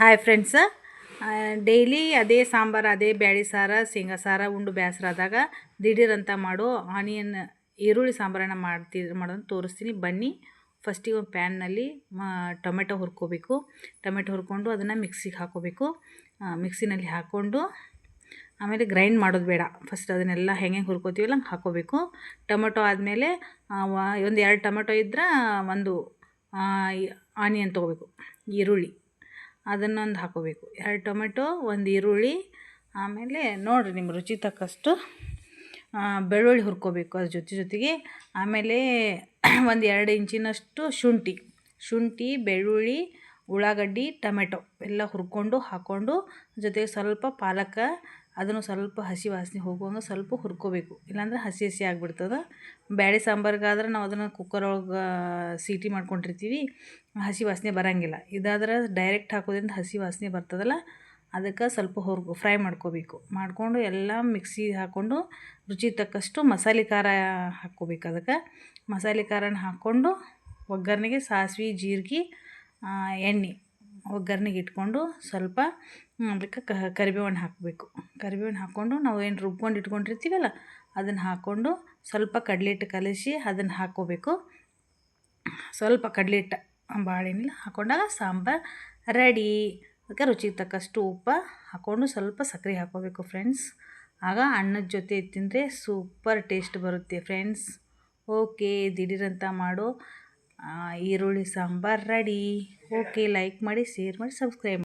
Hi friends daily ಅದೇ ಸಾಂಬಾರು, ಅದೇ ಬ್ಯಾಳಿ ಸಾರ, ಶೇಂಗಾ ಸಾರ, ಉಂಡು ಬ್ಯಾಸರಾದಾಗ ಆದಾಗ ದಿಢೀರಂತ ಮಾಡೋ ಆನಿಯನ್, ಈರುಳ್ಳಿ ಸಾಂಬಾರನ್ನ ಮಾಡ್ತಿ ಮಾಡೋದನ್ನು ತೋರಿಸ್ತೀನಿ. ಬನ್ನಿ. ಫಸ್ಟಿಗೆ ಒಂದು ಪ್ಯಾನ್ನಲ್ಲಿ ಟೊಮೆಟೊ ಹುರ್ಕೋಬೇಕು. ಟೊಮೆಟೊ ಹುರ್ಕೊಂಡು ಅದನ್ನು ಮಿಕ್ಸಿಗೆ ಹಾಕೋಬೇಕು. ಮಿಕ್ಸಿನಲ್ಲಿ ಹಾಕ್ಕೊಂಡು ಆಮೇಲೆ ಗ್ರೈಂಡ್ ಮಾಡೋದು ಬೇಡ. ಫಸ್ಟ್ ಅದನ್ನೆಲ್ಲ ಹೆಂಗೆ ಹೆಂಗೆ ಹುರ್ಕೋತೀವಲ್ಲ ಹಂಗೆ ಹಾಕೋಬೇಕು. ಟೊಮೆಟೊ ಆದಮೇಲೆ ಒಂದು ಎರಡು ಟೊಮೆಟೊ ಇದ್ರೆ ಒಂದು ಆನಿಯನ್ ತೊಗೋಬೇಕು. ಈರುಳ್ಳಿ. ಅದನ್ನೊಂದು ಹಾಕೋಬೇಕು. ಎರಡು ಟೊಮೆಟೊ, ಒಂದು ಈರುಳ್ಳಿ, ಆಮೇಲೆ ನೋಡಿರಿ ನಿಮ್ಮ ರುಚಿ ತಕ್ಕಷ್ಟು ಬೆಳ್ಳುಳ್ಳಿ ಹುರ್ಕೋಬೇಕು ಅದ್ರ ಜೊತೆ ಜೊತೆಗೆ. ಆಮೇಲೆ ಒಂದು ಎರಡು ಇಂಚಿನಷ್ಟು ಶುಂಠಿ. ಶುಂಠಿ, ಬೆಳ್ಳುಳ್ಳಿ ಉಳ್ಳಾಗಡ್ಡಿ, ಟೊಮೆಟೊ ಎಲ್ಲ ಹುರ್ಕೊಂಡು ಹಾಕ್ಕೊಂಡು ಜೊತೆಗೆ ಸ್ವಲ್ಪ ಪಾಲಕ, ಅದನ್ನು ಸ್ವಲ್ಪ ಹಸಿ ವಾಸನೆ ಹೋಗುವಂಗೆ ಸ್ವಲ್ಪ ಹುರ್ಕೋಬೇಕು. ಇಲ್ಲಾಂದ್ರೆ ಹಸಿ ಹಸಿ ಆಗಿಬಿಡ್ತದೆ. ಬ್ಯಾಳೆ ಸಾಂಬಾರಿಗಾದ್ರೆ ನಾವು ಅದನ್ನು ಕುಕ್ಕರ್ ಒಳಗೆ ಸೀಟಿ ಮಾಡ್ಕೊಂಡಿರ್ತೀವಿ. ಹಸಿ ವಾಸನೆ ಬರೋಂಗಿಲ್ಲ. ಇದಾದ್ರೆ ಡೈರೆಕ್ಟ್ ಹಾಕೋದ್ರಿಂದ ಹಸಿ ವಾಸನೆ ಬರ್ತದಲ್ಲ, ಅದಕ್ಕೆ ಸ್ವಲ್ಪ ಹುರ್ಗು ಫ್ರೈ ಮಾಡ್ಕೋಬೇಕು. ಮಾಡಿಕೊಂಡು ಎಲ್ಲ ಮಿಕ್ಸಿ ಹಾಕ್ಕೊಂಡು ರುಚಿ ತಕ್ಕಷ್ಟು ಮಸಾಲೆ ಖಾರ ಹಾಕ್ಕೋಬೇಕು ಅದಕ್ಕೆ. ಮಸಾಲೆ ಖಾರನ ಹಾಕ್ಕೊಂಡು ಒಗ್ಗರಣೆಗೆ ಸಾಸಿವೆ, ಜೀರಿಗೆ ಎಣ್ಣೆ ಒಗ್ಗರ್ಣೆಗೆ ಇಟ್ಕೊಂಡು ಸ್ವಲ್ಪ ಅದಕ್ಕೆ ಕರಿಬೇವನ್ನ ಹಾಕಬೇಕು. ಕರಿಬೇವನ್ನ ಹಾಕ್ಕೊಂಡು ನಾವು ಏನು ರುಬ್ಕೊಂಡು ಇಟ್ಕೊಂಡಿರ್ತೀವಲ್ಲ, ಅದನ್ನು ಹಾಕ್ಕೊಂಡು ಸ್ವಲ್ಪ ಕಡಲೆ ಹಿಟ್ಟು ಕಲಸಿ ಅದನ್ನು ಹಾಕ್ಕೋಬೇಕು. ಸ್ವಲ್ಪ ಕಡಲೆ ಹಿಟ್ಟು ಬಾಳೆನಿಲ್ಲ ಹಾಕೊಂಡಾಗ ಸಾಂಬಾರು ರೆಡಿ. ಅದಕ್ಕೆ ರುಚಿಗೆ ತಕ್ಕಷ್ಟು ಉಪ್ಪು ಹಾಕ್ಕೊಂಡು ಸ್ವಲ್ಪ ಸಕ್ಕರೆ ಹಾಕ್ಕೋಬೇಕು ಫ್ರೆಂಡ್ಸ್. ಆಗ ಅಣ್ಣದ ಜೊತೆ ತಿಂದರೆ ಸೂಪರ್ ಟೇಸ್ಟ್ ಬರುತ್ತೆ ಫ್ರೆಂಡ್ಸ್. ಓಕೆ ದಿಢೀರಂತ ಮಾಡೋ. ಈರುಳ್ಳಿ ಸಾಂಬಾರು ರೆಡಿ ಓಕೆ ಲೈಕ್ ಮಾಡಿ ಶೇರ್ ಮಾಡಿ ಸಬ್ಸ್ಕ್ರೈಬ್